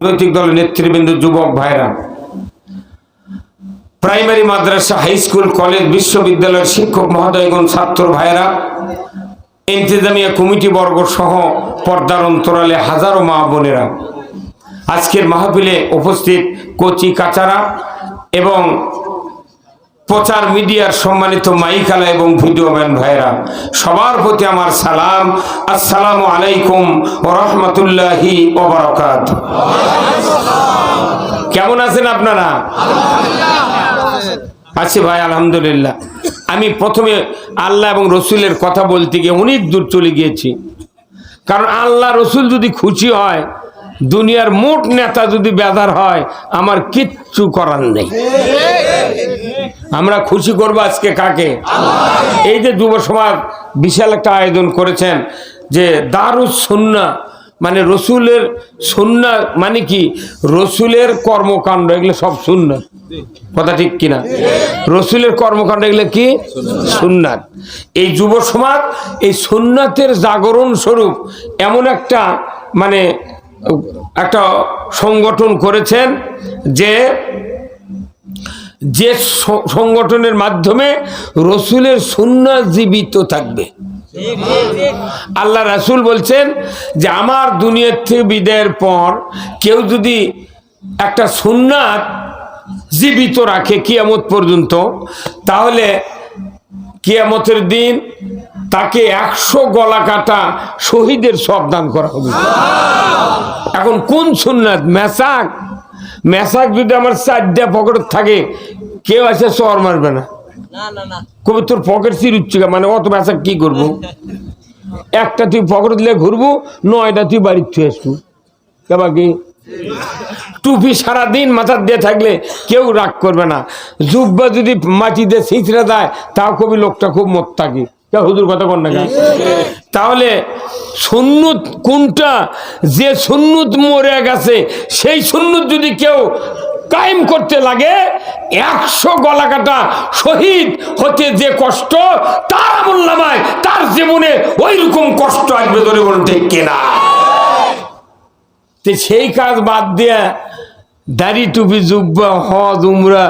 রাজনৈতিক দলের নেতৃবৃন্দ, যুবক ভাইরা। প্রাইমারি মাদ্রাসা, হাই স্কুল, কলেজ, বিশ্ববিদ্যালয়ের শিক্ষক মহোদয়গণ, ছাত্র ভাইরা ইন্তেজামিয়া কমিটি বর্গ সহ পর্দার অন্তরালে হাজারো মা বোনেরা, আজকের মাহফিলে উপস্থিত কচি কাচারা এবং প্রচার মিডিয়ার সম্মানিত মাইকালা এবং ভিডিও ম্যান ভাইরা সবার প্রতি আমার সালাম। আসসালামু আলাইকুম ও রহমতুল্লাহি ওবরাকাত কেমন আছেন আপনারা? আছি ভাই আলহামদুলিল্লাহ। আমি প্রথমে আল্লাহ এবং রসুলের কথা বলতে গিয়ে অনেক দূর চলে গিয়েছি। কারণ আল্লাহ রসুল যদি খুশি হয় দুনিয়ার মোট নেতা যদি বেদার হয় আমার কিচ্ছু করার নেই। আমরা খুশি করব আজকে কাকে? এই যে যুব সমাজ বিশাল একটা আয়োজন করেছেন যে দারুস সুন্না মানে রসুলের সুন্না মানে কি? রসুলের কর্মকাণ্ড, এগুলো সব সুন্না। কথা ঠিক কিনা? রসুলের কর্মকাণ্ড এগুলো কি? সুন্নাত এই যুব সমাজ এই সুন্নাতের জাগরণ স্বরূপ এমন একটা মানে একটা সংগঠন করেছেন যে যে সংগঠনের মাধ্যমে রসুলের সুন্না জীবিত থাকবে। আল্লাহ রাসুল বলছেন যে, আমার দুনিয়ার থেকে বিদায়ের পর কেউ যদি একটা সুন্নাত জীবিত রাখে কিয়ামত পর্যন্ত, তাহলে কিয়ামতের দিন তাকে একশো গলা কাটা শহীদের সব দান করা হবে। এখন কোন সুন্নাত? মেসাক? মেসাক যদি আমার চারটা পকেট থাকে কেউ আছে চর মারবে না। কবি তোর পকেট চিরুচ্ছে মানে অত মেসাক কি করব? একটা তুই পকেট দিলে ঘুরবো নয়টা তুই বাড়ির থেকে আসব। কেবা কি? টুপি সারাদিন মাথার দিয়ে থাকলে কেউ রাগ করবে না। জুব্বা যদি মাটিতে ছিঁচড়ে দেয় তাও কবি লোকটা খুব মত থাকে কে হুজুর কথা কর না? তাহলে সুন্নত কোনটা যে সুন্নত মরে গেছে, সেই সুন্নত যদি কেউ কায়েম করতে লাগে, একশো গলা কাটা শহীদ হতে যে কষ্ট, তার আমল নামায় তার জীবনে ওই রকম কষ্ট আসবে ধরে ঠিক কিনা সেই কাজ বাদ দিয়া দাড়ি টুপি, জুব্বা, হজ, উমরা,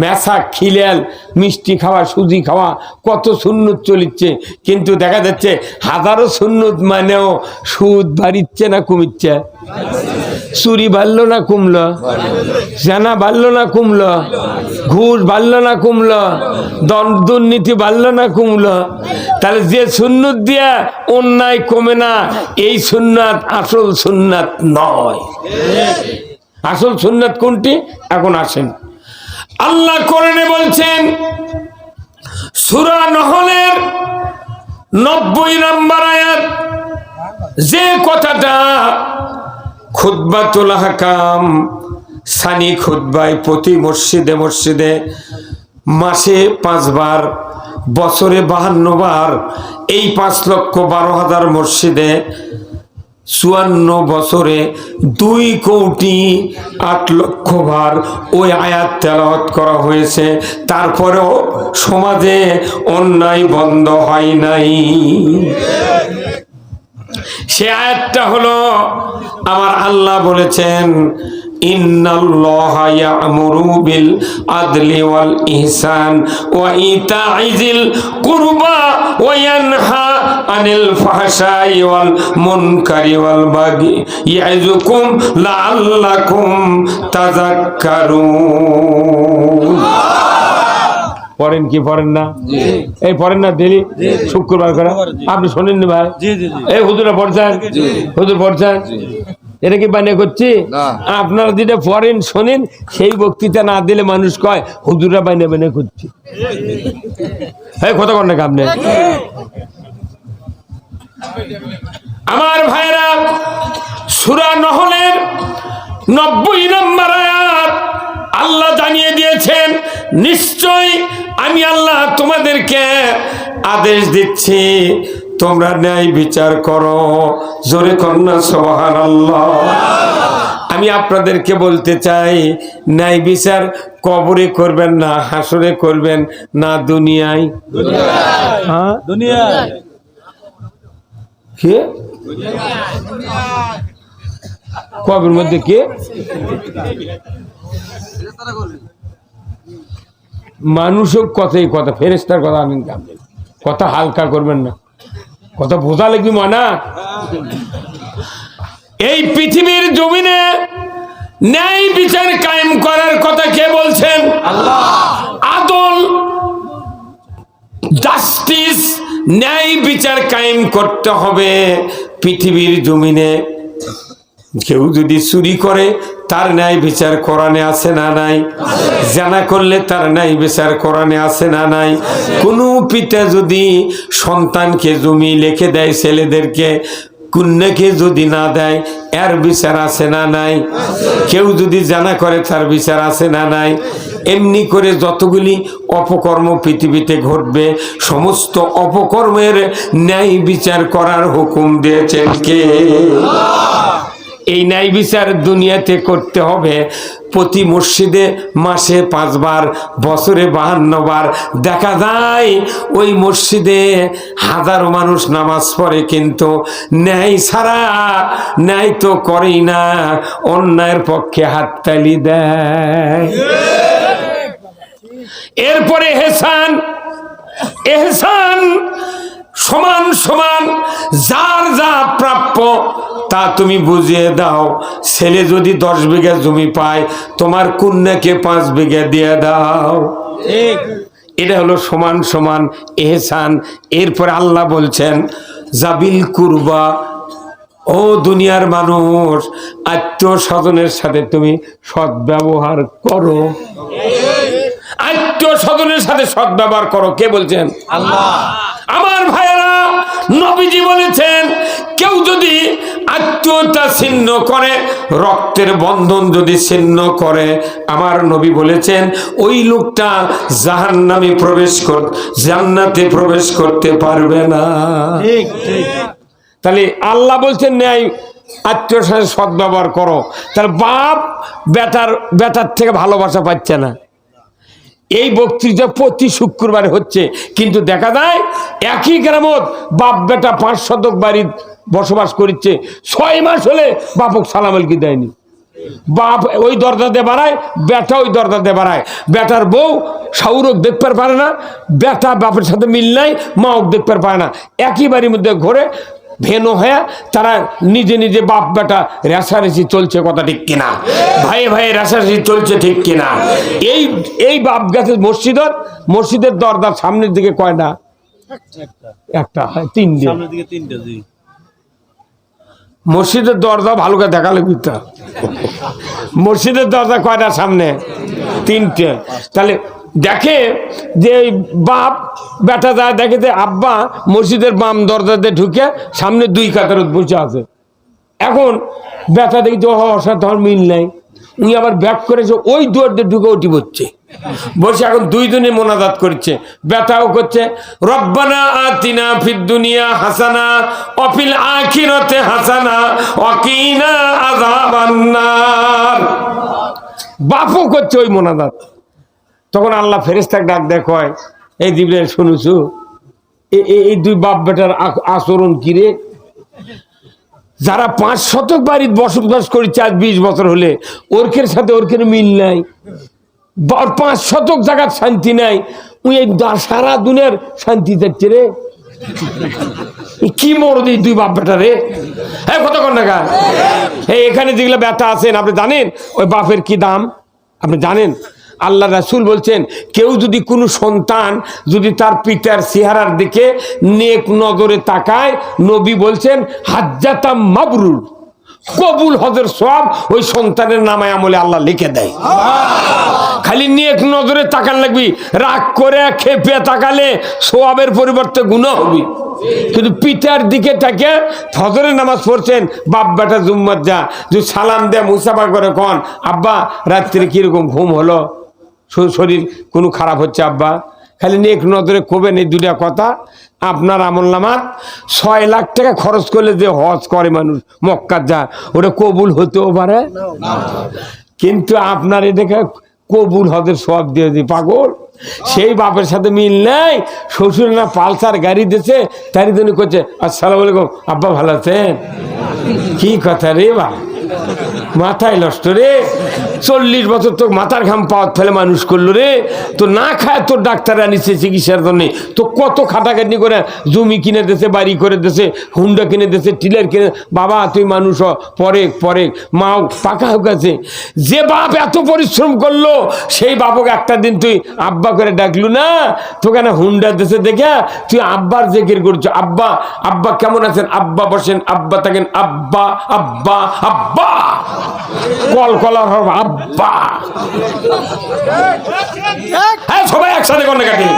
মেসা, খিলেল, মিষ্টি খাওয়া, সুজি খাওয়া, কত সুন্নত চলিচ্ছে। কিন্তু দেখা যাচ্ছে হাজারো সুন্নত মানেও সুদ বাড়িচ্ছে না কমিচ্ছে। চুরি বাড়লো না কমলো। জানা বাড়লো না কমলো। ঘুষ বাড়লো না কমলো। দুর্নীতি বাড়লো না কমলো। তাহলে যে সুন্নত দিয়া অন্যায় কমে না, এই সুন্নাত আসল সুন্নাত নয়। আসল সুন্নাত কোনটি? এখন আসেন। আল্লাহ কোরআনে বলছেন, সূরা নহলের নব্বই নম্বর আয়াত, যে কথাটা খুদ্বাতুল হাকাম সানি খুদ্বাই প্রতি মসজিদে মসজিদে মাসে পাঁচবার, বছরে বাহান্ন বার এই পাঁচ লক্ষ বারো হাজার মসজিদে চুয়ান্ন বছরে দুই কোটি আট লক্ষ ভার ওই আয়াত তেলাওয়াত করা হয়েছে। তারপরেও সমাজে অন্যায় বন্ধ হয় নাই। সে আয়াতটা হলো, আমার আল্লাহ বলেছেন ইন্নাল্লাহা ইয়া'মুরু বিল আদলি ওয়াল ইহসান ওয়া ইতাইজিল কুরবা ওয়া ইয়ানহা আনিল ফাহশাই ওয়াল মুনকারি ওয়াল বাগি। ইয়াইজুকুম লাআল্লাকুম তাযাক্কারুন। পড়েন কি পড়েন না? এই পড়েন না ডেলি শুক্রবার করে? আপনি শোনেন নি ভাই এই হুজুরা পড়ছেন? হুজুর পড়ছেন? এটা কি বানিয়ে করছি? আপনারা যেটা পড়েন শোনেন সেই বক্তৃতা না দিলে মানুষ কয় হুজুরা বানিয়ে বানিয়ে করছি। এই কথা কর না আপনি? আমার ভাইরা সুরা নহলের নব্বই নম্বর আয়াত আল্লাহ জানিয়ে দিয়েছেন নিশ্চয় আমি আল্লাহ তোমাদেরকে আদেশ দিচ্ছি তোমরা ন্যায় বিচার করো। জোরে কন্যা সবহান আল্লাহ আমি আপনাদেরকে বলতে চাই ন্যায় বিচার কবরে করবেন না হাসরে করবেন না দুনিয়ায়। হ্যাঁ? কি? কবের মধ্যে কে? মানুষও কথাই কথা ফেরেস্তার কথা আনেন কথা হালকা করবেন না। কথা বোঝা লাগবে মানা এই পৃথিবীর জমিনে ন্যায় বিচার কায়েম করার কথা কে বলছেন? আদল জাস্টিস ন্যায় বিচার কায়েম করতে হবে পৃথিবীর জমিনে। কেউ যদি চুরি করে, তার ন্যায় বিচার কোরআনে আছে না নাই? জানা করলে তার ন্যায় বিচার কোরআনে আছে না নাই? কোনো পিতা যদি সন্তানকে জমি লিখে দেয় ছেলেদেরকে, কন্যাকে যদি না দেয়, এর বিচার আছে না নাই? কেউ যদি জানা করে তার বিচার আছে না নাই? এমনি করে যতগুলি অপকর্ম পৃথিবীতে ঘটবে, সমস্ত অপকর্মের ন্যায় বিচার করার হুকুম দিয়েছেন কে? এই ন্যায় বিচার দুনিয়াতে করতে হবে। প্রতি মসজিদে মাসে পাঁচবার, বছরে বাহান্নবার দেখা যায়, ওই মসজিদে হাজারো মানুষ নামাজ পড়ে কিন্তু ন্যায় ছাড়া ন্যায় তো করেই না, অন্যায়ের পক্ষে হাততালি দেয়। এরপরে হেসান এহসান সমান সমান যার যা তা তুমি বুঝিয়ে দাও। ছেলে যদি দশ বিঘা জমি পায় তোমার কন্যাকে পাঁচ বিঘা দিয়ে দাও। এটা হলো সমান সমান এহসান। এরপরে আল্লাহ বলছেন জাবিল কুরবা ও দুনিয়ার মানুষ আত্মীয় স্বজনের সাথে তুমি সৎ সদ্ব্যবহার করো। আত্মীয় স্বজনের সাথে সৎ সদ্ব্যবহার করো। কে বলছেন? আমার ভাইয়েরা নবীজি বলেছেন কেউ যদি আত্মীয়তা ছিন্ন করে রক্তের বন্ধন যদি ছিন্ন করে আমার নবী বলেছেন ওই লোকটা জাহান্নামে প্রবেশ কর জান্নাতে প্রবেশ করতে পারবে না। তাহলে আল্লাহ বলছেন ন্যায় আত্মীয় সাথে সদ্ব্যবহার করো। তাহলে বাপ বেটার বেটার থেকে ভালোবাসা পাচ্ছে না। এই বক্তৃতা প্রতি শুক্রবারে হচ্ছে। কিন্তু দেখা যায়, একই গ্রামত বাপ বেটা পাঁচ শতক বাড়ির বসবাস করছে ছয় মাস হলে বাপক সালামালকি দেয়নি। বাপ ওই দরজা দরজাতে বাড়ায়, বেটা ওই দরজা দরজাতে বাড়ায়। বেটার বউ সাউরক দেখতে পারে না, বেটা বাপের সাথে মিল নাই মাও দেখতে পারে না। একই বাড়ির মধ্যে ঘরে ভেনো হয়ে তারা নিজে নিজে বাপ বেটা রেশারেশি চলছে কথা ঠিক কিনা? ভাইয়ে ভাইয়ে রেশারেশি চলছে ঠিক কিনা? এই এই বাপ গেছে মসজিদের মসজিদের দরজার সামনের দিকে কয়টা? একটা হয় তিনটে। মসজিদের দরজা ভালো করে দেখা লাগবে তো মসজিদের দরজা কয়টা সামনে? তিনটে। তাহলে দেখে যে বাপ, বেটা যায় দেখে যে আব্বা মসজিদের বাম দরজাতে ঢুকে সামনে দুই কাতার বসে আছে। এখন বেটা দেখি যে অসাধারণ মিল নাই। উনি আবার ব্যাক করেছে ওই দুয়ার দিয়ে ঢুকে উঠি বসছে। বসে এখন দুই দিনে মোনাজাত করছে। বেটাও করছে, রব্বানা আতিনা ফিদ দুনিয়া হাসানা, অফিল আখিরাতে হাসানা অকিনা আযাবান্নার বাপও করছে ওই মোনাজাত। তখন আল্লাহ ফেরেস্তাক ডাক দেখ হয় এই দিবলে শুনুছু এই দুই বাপ বেটার আচরণ কিরে যারা পাঁচ শতক বাড়ির বসবাস করেছে আজ বিশ বছর হলে ওরকের সাথে ওরকের মিল নাই। পাঁচ শতক জায়গার শান্তি নাই। দা- সারা দুনিয়ার শান্তি যাচ্ছে রে। কি মরদ এই দুই বাপ বেটা রে? হ্যাঁ কতক্ষণ টাকা এই এখানে যেগুলো ব্যথা আছেন আপনি জানেন? ওই বাপের কি দাম? আপনি জানেন? আল্লাহ রাসুল বলছেন, কেউ যদি কোনো সন্তান যদি তার পিতার চেহারার দিকে নেক নজরে তাকায়, নবী বলছেন হাজ্জাতাম মাবরুর। কবুল হজের সব ওই সন্তানের নামায় আমলে আল্লাহ লিখে দেয়। খালি নেক নজরে তাকান লাগবি, রাগ করে খেপে তাকালে সোয়াবের পরিবর্তে গুণ হবি। কিন্তু পিতার দিকে তাকে ফজরের নামাজ পড়ছেন, বাপ বেটা জুম্মত যা যে সালাম দেয় মুসাফা করে কন আব্বা, রাত্রে কীরকম ঘুম হলো? শরীর কোনো খারাপ হচ্ছে, আব্বা। খালি নেক নজরে কবেন এই দুটা কথা। আপনার আমল নামাত ছয় লাখ টাকা খরচ করলে যে হজ করে মানুষ, মক্কার যা, ওটা কবুল হতেও পারে। কিন্তু আপনার এটাকে কবুল হদের সব দিয়ে দি পাগল। সেই বাপের সাথে মিল নাই। শ্বশুর না পালসার গাড়ি দিছে তারই জন্য করছে, আসসালামু আলাইকুম, আব্বা ভালো আছেন? কি কথা রে বা মাথায় নষ্ট রে। চল্লিশ বছর তোর মাথার ঘাম পাওয়ার ফেলে মানুষ করল রে। তো না খায়, তোর ডাক্তার আনিছে চিকিৎসার জন্য। তো কত খাটাখাটনি করে জমি কিনে দেছে বাড়ি করে দেছে হুন্ডা কিনে দেছে টিলার কিনে বাবা, তুই মানুষ পরে পরে মাও পাকা হোক আছে। যে বাপ এত পরিশ্রম করল, সেই বাপকে একটা দিন তুই আব্বা করে ডাকলু না। তোকে না হুন্ডা দেশে দেখে তুই আব্বার জেকের করছ। আব্বা আব্বা কেমন আছেন? আব্বা বসেন, আব্বা থাকেন, আব্বা আব্বা আব্বা। কল কলার হবে আব্বা! হ্যাঁ সবাই একসাথে কন্যা কাটি।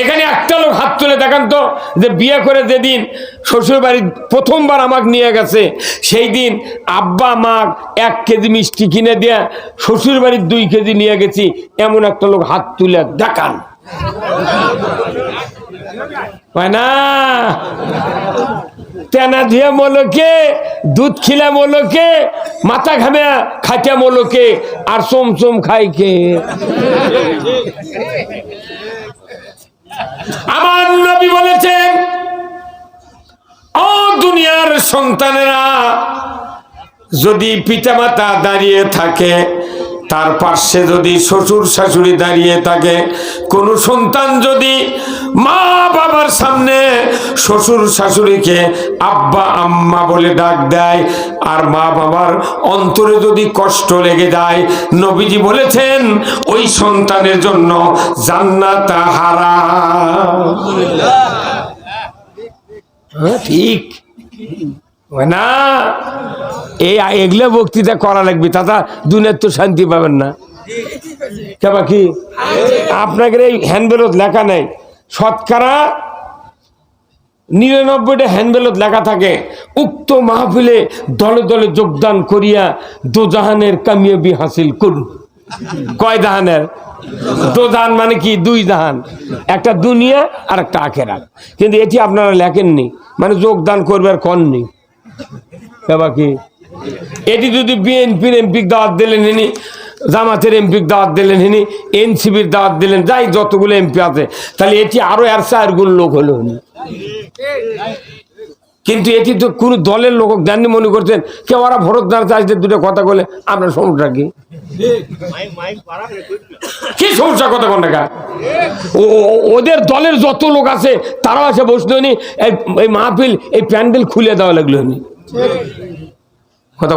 এখানে একটা লোক হাত তুলে দেখান তো, যে বিয়ে করে যেদিন শ্বশুর বাড়ি প্রথমবার আমাকে নিয়ে গেছে সেই দিন আব্বা, মা এক কেজি মিষ্টি কিনে দিয়ে শ্বশুর বাড়ির দুই কেজি নিয়ে গেছি, এমন একটা লোক হাত তুলে দেখান। তেনা দিয়ে মোলকে, দুধ খিলা মোলকে, মাথা ঘামে আর সোম খাই কে? আমার নবী বলেছেন ও দুনিয়ার সন্তানেরা, যদি পিতামাতা দাঁড়িয়ে থাকে তার পার্শ্বে যদি শ্বশুর শাশুড়ি দাঁড়িয়ে থাকে কোন সন্তান যদি মা বাবার সামনে শ্বশুর শাশুড়িকে আব্বা আম্মা বলে ডাক দেয় আর মা বাবার অন্তরে যদি কষ্ট লেগে যায় নবীজি বলেছেন ওই সন্তানের জন্য জান্নাত হারা হ্যাঁ, ঠিক। না, এই এগুলো বক্তৃতা করা লাগবে, তাতা দুনিয়ার তো শান্তি পাবেন না। কেবা কি? আপনাকে এই হ্যান্ডবেলত লেখা নেই। শতকরা নিরানব্বইটা হ্যান্ডবেলত লেখা থাকে। উক্ত মাহফিলে দলে দলে যোগদান করিয়া দোজাহানের কামিয়াবি হাসিল করুন। কয় জাহানের দোজাহান মানে কি? দুই জাহান একটা দুনিয়া আর একটা আখেরা কিন্তু এটি আপনারা লেখেননি। মানে যোগদান করবার কননি। বাকি এটি যদি বিএনপির এমপির দাওয়াত দিলেন হিনি, জামাতের এমপির দাওয়াত দিলেন হিনি এনসিবির দাওয়াত দিলেন, যাই যতগুলো এমপি আছে, তাহলে এটি আরও আর চার গুণ লোক হলো হিনি। কিন্তু এটি তো কোনো দলের লোক জাননি মনে করছেন, কেউ ওরা ভরত দাঁড়াতে আসলে দুটো কথা বলে, আমরা সমস্যা কি? কি সমস্যা কথা কোন টাকা ওদের দলের যত লোক আছে, তারাও আছে বসল নি এই মাহফিল, এই প্যান্ডেল খুলে দেওয়া লাগল নি কথা।